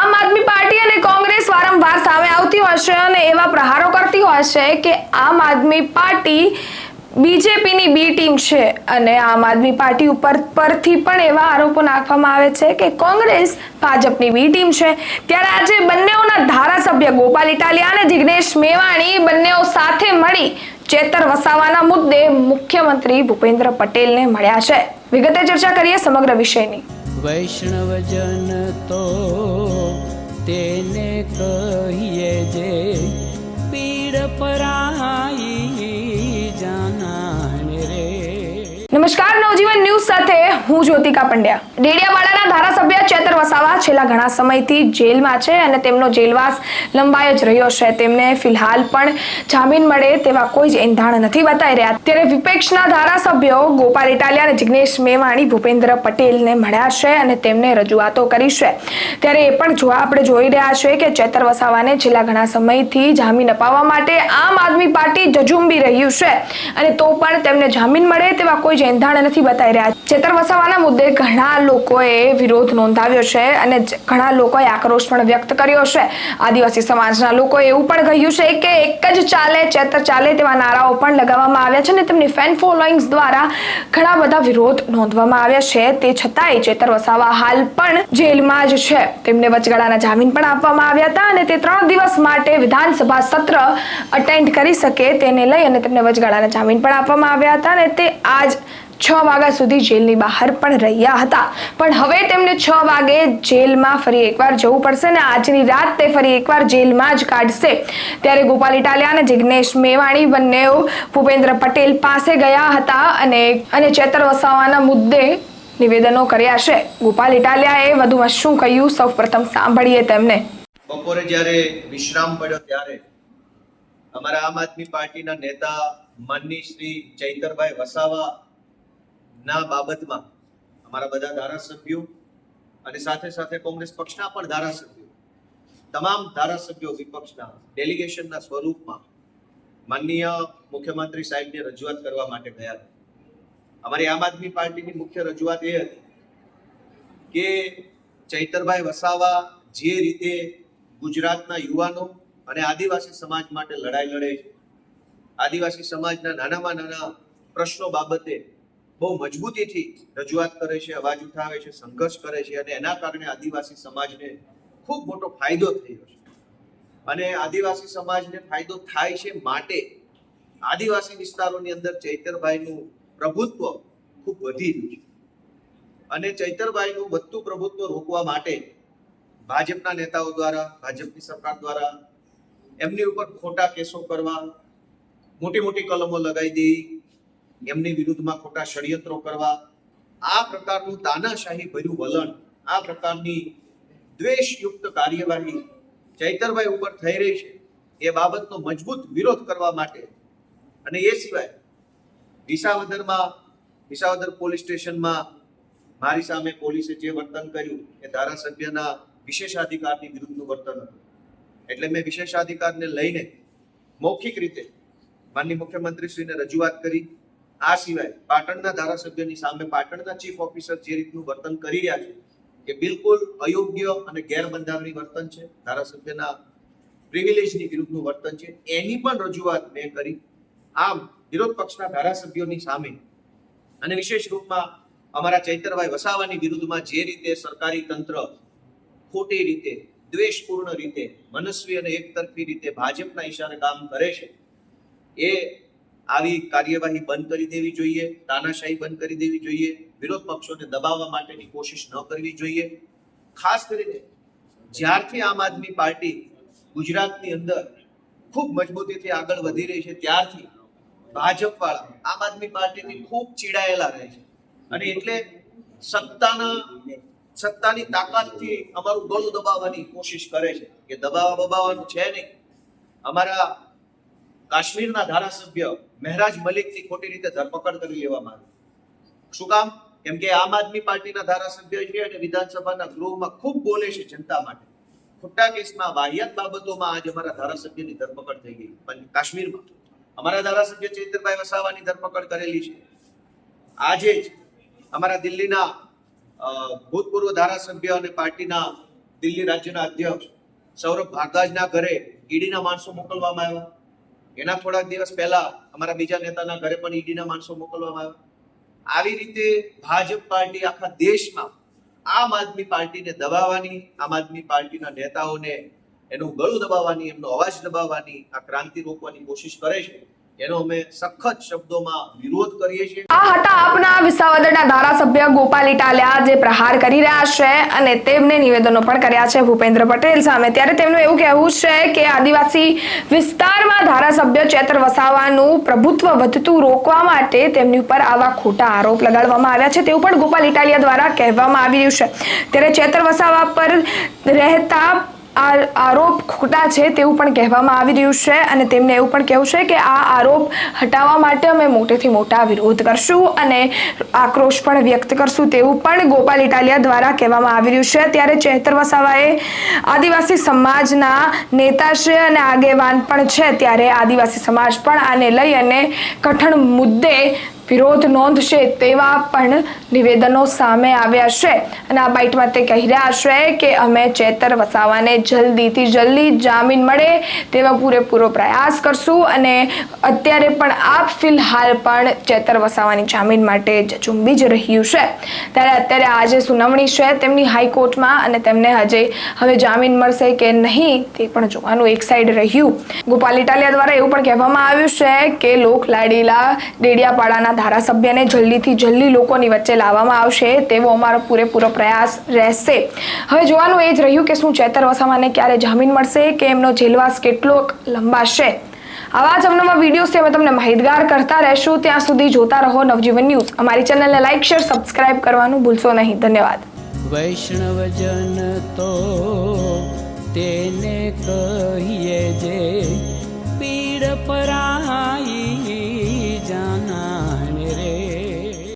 આમ આદમી પાર્ટી અને કોંગ્રેસ વારંવાર સામે આવતી છે અને એવા પ્રહારો કરતી છે કે આમ આદમી પાર્ટી બીજેપીની બી ટીમ છે અને આમ આદમી પાર્ટી ઉપર પરથી પણ એવા આરોપો નાખવામાં આવે છે કે કોંગ્રેસ ભાજપની બી ટીમ છે. ત્યારે આજે બંનેઓના ધારાસભ્ય ગોપાલ ઇટાલિયા અને જિગ્નેશ મેવાણી બંનેઓ સાથે મળી ચેતર વસાવાના મુદ્દે મુખ્યમંત્રી ભૂપેન્દ્ર પટેલને મળ્યા છે. વિગતે ચર્ચા કરીએ સમગ્ર વિષયની. વૈષ્ણવજન તો તેને કહીએ જે પીડ પરાઈ જાનાને રે. નમસ્કાર નવજીવન ન્યૂઝ સાથે હું જ્યોતિકા પંડ્યા. ડેડિયાવાડાના ધારાસભ્ય ચેતર વસાવા છેલ્લા ઘણા સમયથી જેલમાં છે અને તેમનો જેલવાસ લંબાયો જ રહ્યો છે. તેમને ફિલહાલ પણ જામીન મળે તેવા કોઈ જ એંધાણ નથી બતાવી રહ્યા. ત્યારે વિપક્ષના ધારાસભ્યો ગોપાલ ઇટાલિયા અને જિગ્નેશ મેવાણી, ભૂપેન્દ્ર પટેલને મળ્યા છે અને તેમને રજૂઆતો કરી છે. ત્યારે એ પણ જોવા આપણે જોઈ રહ્યા છે કે ચેતર વસાવાને છેલ્લા ઘણા સમયથી જામીન અપાવવા માટે આમ આદમી પાર્ટી જજુંબી રહ્યું છે અને તો પણ તેમને જામીન મળે તેવા કોઈ જ એંધાણ નથી બતાવી રહ્યા. ચેતર વસાવાના મુદ્દે ઘણા લોકોએ વિરોધ નોંધાવ્યો છે અને ઘણા લોકોએ આક્રોશ પણ વ્યક્ત કર્યો છે. આદિવાસી સમાજના લોકોએ એવું પણ કહ્યું છે કે એક જ ચાલે, ચેતર ચાલે તેવા નારાઓ પણ લગાવવામાં આવ્યા છે અને તેમની ફેન ફોલોઈંગ્સ દ્વારા ઘણા બધા વિરોધ નોંધવામાં આવ્યા છે. તે છતાંય ચેતર વસાવા હાલ પણ જેલમાં જ છે. તેમને વચગાળાના જામીન પણ આપવામાં આવ્યા હતા અને તે ત્રણ દિવસ માટે વિધાનસભા સત્ર અટેન્ડ કરી શકે તેને લઈ અને તેમને વચગાળાના જામીન પણ આપવામાં આવ્યા હતા અને તે આજ છ વાગ્યા સુધી જેલની બહાર પણ રહ્યા હતા. પણ હવે તેમને છ વાગે જેલમાં ફરી એકવાર જવું પડશે અને આજની રાત તે ફરી એકવાર જેલમાં જ કાઢશે. ત્યારે ગોપાલ ઇટાલિયા અને જિગ્નેશ મેવાણી બંને ભૂપેન્દ્ર પટેલ પાસે ગયા હતા અને અને ચેતર વસાવાના મુદ્દે નિવેદનો કર્યા છે. ગોપાલ ઇટાલિયાએ વધુમાં શું કહ્યું? સૌ પ્રથમ સાંભળીએ તેમને. બપોરે જ્યારે વિશ્રામ પડ્યો ત્યારે અમારા આમ આદમી પાર્ટીના નેતા માનની શ્રી ચૈતરભાઈ વસાવા ના બાબતમાં અમારા બધા ધારાસભ્યો અને સાથે સાથે કોંગ્રેસ પક્ષના પણ ધારાસભ્યો, તમામ ધારાસભ્યો વિપક્ષના ડેલિગેશનના સ્વરૂપમાં માનનીય મુખ્યમંત્રી સાહેબને રજૂઆત કરવા માટે ગયા હતા. અમારી આમ આદમી પાર્ટીની મુખ્ય રજૂઆત એ હતી કે ચૈતરભાઈ વસાવા જે રીતે ગુજરાતના યુવાનો અને આદિવાસી સમાજ માટે લડાઈ લડે છે, આદિવાસી સમાજના નાનામાં નાના પ્રશ્નો બાબતે બહુ મજબૂતીથી રજૂઆત કરે છે, અવાજ ઉઠાવે છે, સંઘર્ષ કરે છે અને એના કારણે આદિવાસી સમાજને ખૂબ મોટો ફાયદો થયો છે. અને આદિવાસી સમાજને ફાયદો થાય છે માટે આદિવાસી વિસ્તારોની અંદર ચૈતરભાઈનું પ્રભુત્વ ખૂબ વધી રહ્યું છે. અને ચૈતરભાઈનું વધતું પ્રભુત્વ રોકવા માટે ભાજપના નેતાઓ દ્વારા, ભાજપની સરકાર દ્વારા, એમની ઉપર ખોટા કેસો કરવા મોટી મોટી કલમો લગાવી દેવી એમની વિરુદ્ધમાં ખોટા ષડયંત્રો કરવા, આ પ્રકારનું તાનાશાહી ભર્યું વલણ, આ પ્રકારની દ્વેષયુક્ત કાર્યવાહી ચૈતરભાઈ ઉપર થઈ રહી છે. એ બાબતનો મજબૂત વિરોધ કરવા માટે અને એ સિવાય વિસાવદરમાં, વિસાવદર પોલીસ સ્ટેશનમાં મારી સામે પોલીસે જે વર્તન કર્યું એ ધારાસભ્યના વિશેષાધિકારની વિરુદ્ધનું વર્તન હતું. એટલે મેં વિશેષાધિકારને લઈને મૌખિક રીતે માનની મુખ્યમંત્રીશ્રીને રજૂઆત કરી. આ સિવાય પાટણના ધારાસભ્યની સામે પાટણના ચીફ ઓફિસર જે રીતનું વર્તન કરી રહ્યા છે કે બિલકુલ અયોગ્ય અને ગેરબંધારણી વર્તન છે. ધારાસભ્યના પ્રિવિલેજની વિરુદ્ધનું વર્તન છે. એની પણ રજૂઆત મેં કરી. આમ વિરોધ પક્ષના ધારાસભ્યોની સામે અને વિશેષ રૂપમાં અમારા ચૈતરભાઈ વસાવાની વિરુદ્ધમાં જે રીતે સરકારી તંત્ર ખોટી રીતે, દ્વેષપૂર્ણ રીતે, મનસ્વી અને એકતરફી રીતે ભાજપના ઈશારે કામ કરે છે, એ આવી કાર્યવાહી બંધ કરી દેવી જોઈએ, તાનાશાહી બંધ કરી દેવી જોઈએ, વિરોધ પક્ષોને દબાવવા માટેની કોશિશ ન કરવી જોઈએ. ખાસ કરીને જ્યારથી આમ આદમી પાર્ટી ગુજરાતની અંદર ખૂબ મજબૂતીથી આગળ વધી રહી છે, ત્યારથી ભાજપ વાળા આમ આદમી પાર્ટીથી ખૂબ ચીડાયેલા રહે છે. અને એટલે સત્તાના, સત્તાની તાકાતથી અમારું ગળું દબાવવાની કોશિશ કરે છે કે દબાવવા બબાવવાનું છે નહીં. અમારા કાશ્મીરના ધારાસભ્ય મહેરાજ મલિકની ખોટી રીતે ધરપકડ કરી લેવામાં આવી. શું કામ? કેમ કે આમ આદમી પાર્ટીના ધારાસભ્ય છે અને વિધાનસભાના ગૃહમાં ખૂબ બોલે છે જનતા માટે. ખોટા કેસમાં વાહિયાત બાબતોમાં આજ અમારા ધારાસભ્યની ધરપકડ થઈ ગઈ. કાશ્મીરમાં અમારા ધારાસભ્ય ચૈતરભાઈ વસાવાની ધરપકડ કરેલી છે. આજે જ અમારા દિલ્હીના ભૂતપૂર્વ ધારાસભ્ય અને પાર્ટીના દિલ્હી રાજ્યના અધ્યક્ષ સૌરભ ભારદ્વાજના ઘરે ઈડીના માણસો મોકલવામાં આવ્યા. એના થોડાક દિવસ પહેલા અમારા બીજા નેતાના ઘરે પણ ઈડીના માણસો મોકલવામાં આવ્યા. આવી રીતે ભાજપ પાર્ટી આખા દેશમાં આમ આદમી પાર્ટીને દબાવવાની, આમ આદમી પાર્ટીના નેતાઓને એનું ગળું દબાવવાની, એમનો અવાજ દબાવવાની, આ ક્રાંતિ રોકવાની કોશિશ કરે છે. એનો અમે સખત શબ્દોમાં વિરોધ કરીએ છીએ. આ હતા આપના વિસાવદરના ધારાસભ્ય ગોપાલ ઇટાલિયા જે પ્રહાર કરી રહ્યા છે અને તેમને નિવેદનો પણ કર્યા છે ભૂપેન્દ્ર પટેલ સામે. ત્યારે તેમનું એવું કહેવું છે કે આદિવાસી વિસ્તારમાં ધારાસભ્ય ચેતર વસાવાનું પ્રભુત્વ વધતું રોકવા માટે તેમની ઉપર આવા ખોટા આરોપ લગાડવામાં આવ્યા છે તેવું પણ ગોપાલ ઇટાલિયા દ્વારા કહેવામાં આવી રહ્યું છે. ત્યારે ચેતર વસાવા પર રહેતા આ આરોપ ખોટા છે તેવું પણ કહેવામાં આવી રહ્યું છે અને તેમને એવું પણ કહેવું છે કે આ આરોપ હટાવવા માટે અમે મોટેથી મોટા વિરોધ કરશું અને આક્રોશ પણ વ્યક્ત કરશું તેવું પણ ગોપાલ ઇટાલિયા દ્વારા કહેવામાં આવી રહ્યું છે. ત્યારે ચેતર વસાવાએ આદિવાસી સમાજના નેતા છે અને આગેવાન પણ છે. ત્યારે આદિવાસી સમાજ પણ આને લઈ અને કઠણ મુદ્દે વિરોધ નોંધશે તેવા પણ નિવેદનો સામે આવ્યા છે. અને આ બાઇટમાં તે કહી રહ્યા છે કે અમે ચેતર વસાવાને જલ્દીથી જલ્દી જામીન મળે તેવા પૂરેપૂરો પ્રયાસ કરશું અને અત્યારે પણ આપ ફિલહાલ પણ ચેતર વસાવાની જામીન માટે ઝુંબી જ રહ્યું છે. ત્યારે અત્યારે આજે સુનાવણી છે તેમની હાઈકોર્ટમાં અને તેમને હજે હવે જામીન મળશે કે નહીં તે પણ જોવાનું એક સાઈડ રહ્યું. ગોપાલ ઇટાલિયા દ્વારા એવું પણ કહેવામાં આવ્યું છે કે લોક લાડીલા ડેડિયાપાડાના ધારાસભ્યને જલ્દીથી જલ્દી લોકોની વચ્ચે લાવવામાં આવશે, તેવો અમારો પૂરેપૂરો પ્રયાસ રહેશે. હવે જોવાનું એ જ રહ્યું કે શું ચેતર વસાવાને ક્યારે જામીન મળશે, કે એમનો જેલવાસ કેટલો લંબાશે. આવા જ અવનવા વિડીયોઝથી અમે તમને માહિતગાર કરતા રહેશું. ત્યાં સુધી જોતા રહો નવજીવન ન્યૂઝ. અમારી ચેનલને લાઇક શેર, સબસ્ક્રાઇબ કરવાનું ભૂલશો નહીં. ધન્યવાદ. વૈષ્ણવજન તો તેને કહીએ જે પીડ પરા